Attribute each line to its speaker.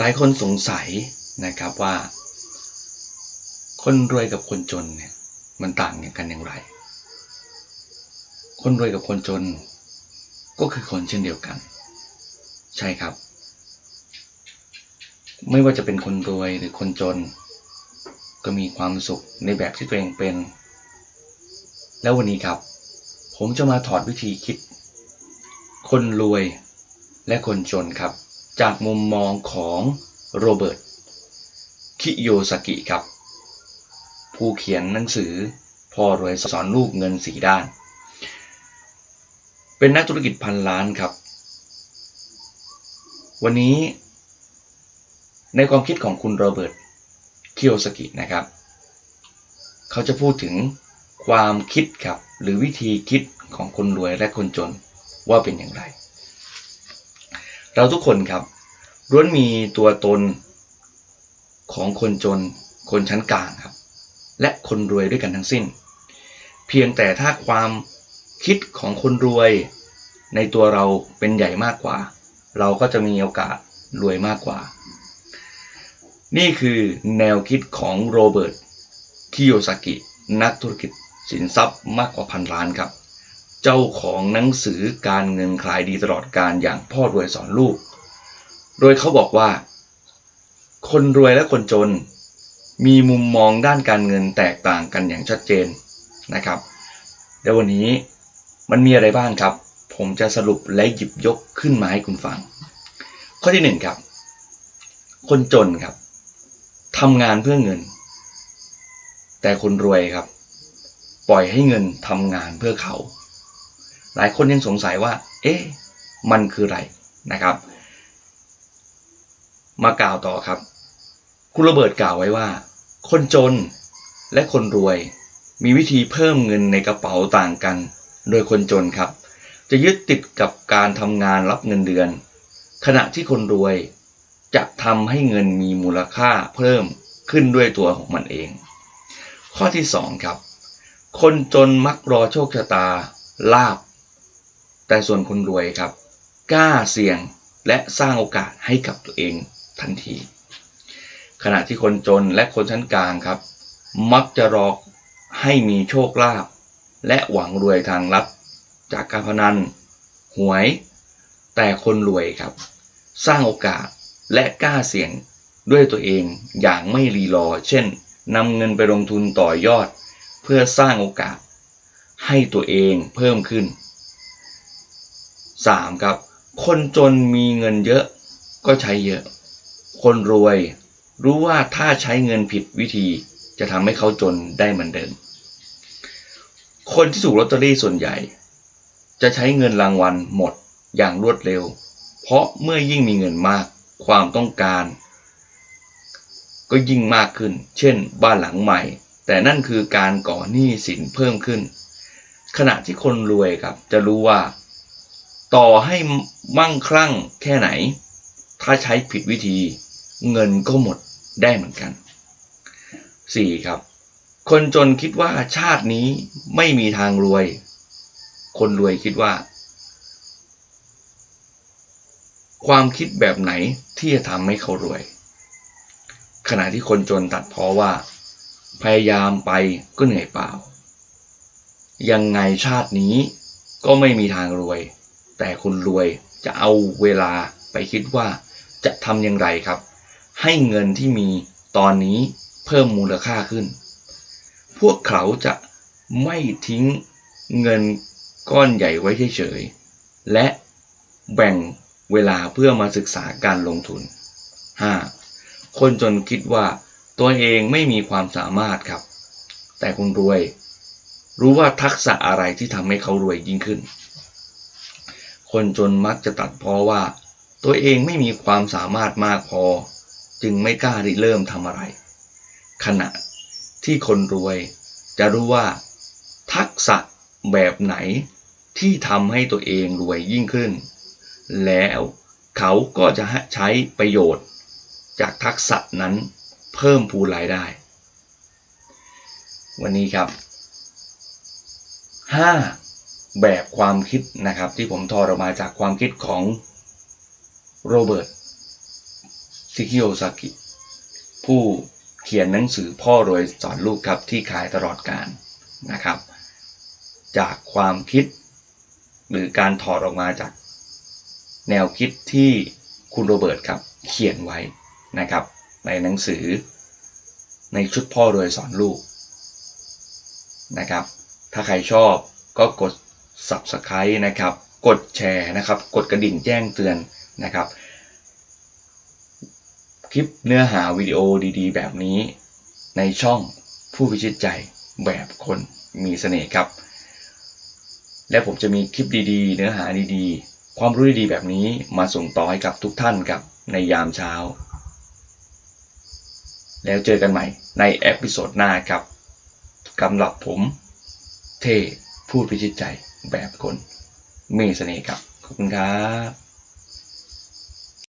Speaker 1: หลายคนสงสัยนะครับว่า คนรวยกับคนจนเนี่ยมันต่างกันอย่างไร คนรวยกับคนจน ก็คือคนเช่นเดียวกัน ใช่ครับ ไม่ว่าจะเป็นคนรวยหรือคนจน ก็มีความสุขในแบบที่ตัวเองเป็น แล้ววันนี้ครับ ผมจะมาถอดวิธีคิด คนรวยและคนจนครับ จากมุมมองของโรเบิร์ต คิโยสกิครับ ผู้เขียนหนังสือพ่อรวยสอนลูกเงินสีด้าน เป็นนักธุรกิจพันล้านครับ วันนี้ในความคิดของคุณโรเบิร์ต คิโยสกินะครับ เขาจะพูดถึงความคิดครับ หรือวิธีคิดของคนรวยและคนจนว่าเป็นอย่างไร เราทุกคนครับล้วนมีตัวตนของคนจน คนชั้นกลางครับ และคนรวยด้วยกันทั้งสิ้น เพียงแต่ถ้าความคิดของคนรวย ในตัวเราเป็นใหญ่มากกว่า เราก็จะมีโอกาสรวยมากกว่า นี่คือแนวคิดของโรเบิร์ต คิโยซากิ นักธุรกิจสินทรัพย์มากกว่าพันล้านครับ เจ้าของหนังสือการเงินคลายดีตลอดการอย่างพ่อรวยสอนลูก โดยเขาบอกว่า คนรวยและคนจน มีมุมมองด้านการเงินแตกต่างกันอย่างชัดเจนนะครับแล้ววันนี้มันมีอะไรบ้างครับ ผมจะสรุปและหยิบยกขึ้นมาให้คุณฟัง ข้อที่หนึ่งครับ คนจนครับทำงานเพื่อเงิน แต่คนรวยครับ ปล่อยให้เงินทำงานเพื่อเขา หลายคนยังสงสัยว่า เอ๊ะ มันคืออะไรนะครับ มากล่าวต่อครับ คุณโรเบิร์ตกล่าวไว้ว่า คนจนและคนรวย มีวิธีเพิ่มเงินในกระเป๋าต่างกัน โดยคนจนครับ จะยึดติดกับการทำงานรับเงินเดือน ขณะที่คนรวยจะทำให้เงินมีมูลค่าเพิ่มขึ้นด้วยตัวของมันเอง ข้อที่ 2 ครับ คนจนมักรอโชคชะตาลาบ แต่ส่วนคนรวยครับ กล้าเสี่ยงและสร้างโอกาสให้กับตัวเองทันที ขณะที่คนจนและคนชั้นกลางครับ มักจะรอให้มีโชคลาภและหวังรวยทางลัดจากการพนัน หวย แต่คนรวยครับ สร้างโอกาสและกล้าเสี่ยงด้วยตัวเองอย่างไม่รีรอ เช่นนำเงินไปลงทุนต่อยอด เพื่อสร้างโอกาส ให้ตัวเองเพิ่มขึ้น 3. ครับ คนจนมีเงินเยอะก็ใช้เยอะ คนรวยรู้ว่าถ้าใช้เงินผิดวิธีจะทำให้เขาจนได้เหมือนเดิม คนที่ถูกลอตเตอรี่ส่วนใหญ่ จะใช้เงินรางวัลหมดอย่างรวดเร็ว เพราะเมื่อยิ่งมีเงินมากความต้องการ ก็ยิ่งมากขึ้น เช่น บ้านหลังใหม่ แต่นั่นคือการก่อหนี้สินเพิ่มขึ้น ขณะที่คนรวยครับจะรู้ว่า ต่อให้มั่งครั่งแค่ไหน ถ้าใช้ผิดวิธี เงินก็หมดได้เหมือนกัน 4. ครับ คนจนคิดว่าชาตินี้ไม่มีทางรวย คนรวยคิดว่า ความคิดแบบไหนที่จะทำให้เขารวย ขณะที่คนจนตัดพราะว่า พยายามไปก็เหนื่อยเปล่า ยังไงชาตินี้ก็ไม่มีทางรวย แต่คนรวยจะเอาเวลาไปคิดว่าจะทำอย่างไรครับ ให้เงินที่มีตอนนี้เพิ่มมูลค่าขึ้น พวกเขาจะไม่ทิ้งเงินก้อนใหญ่ไว้เฉยๆ และแบ่งเวลาเพื่อมาศึกษาการลงทุน 5. คนจนคิดว่าตัวเองไม่มีความสามารถครับ แต่คนรวย รู้ว่าทักษะอะไรที่ทำให้เขารวยยิ่งขึ้น คนจนมักจะตัดเพราะว่า ตัวเองไม่มีความสามารถมากพอ จึงไม่กล้าริเริ่มทำอะไร ขณะที่คนรวยจะรู้ว่า ทักษะแบบไหนที่ทำให้ตัวเองรวยยิ่งขึ้น แล้วเขาก็จะใช้ประโยชน์ จากทักษะนั้นเพิ่มพูนรายได้ วันนี้ครับ 5 แบบความคิดนะครับ ที่ผมทอออกมาจากความคิดของโรเบิร์ตซิคิโอซากิผู้เขียนหนังสือพ่อรวยสอนลูกครับที่ขายตลอดการนะครับ จากความคิด หรือการถอดออกมาจาก แนวคิดที่คุณโรเบิร์ตครับเขียนไว้นะครับ ในหนังสือ ในชุดพ่อรวยสอนลูกนะครับ ถ้าใครชอบก็กด subscribe นะครับ กดแชร์นะครับ กดกระดิ่งแจ้งเตือนนะครับ คลิปเนื้อหาวิดีโอดีๆ แบบนี้ในช่องผู้พิชิตใจแบบคนมีเสน่ห์ครับ และผมจะมีคลิปดีๆ เนื้อหาดีๆ ความรู้ดีๆ แบบนี้มาส่งต่อให้กับทุกท่านครับในยามเช้า แล้วเจอกันใหม่ในเอพิโซดหน้าครับกำหรับผมเท่พูดพิชิตใจ แบบคนมีเสน่ห์ครับ ขอบคุณครับ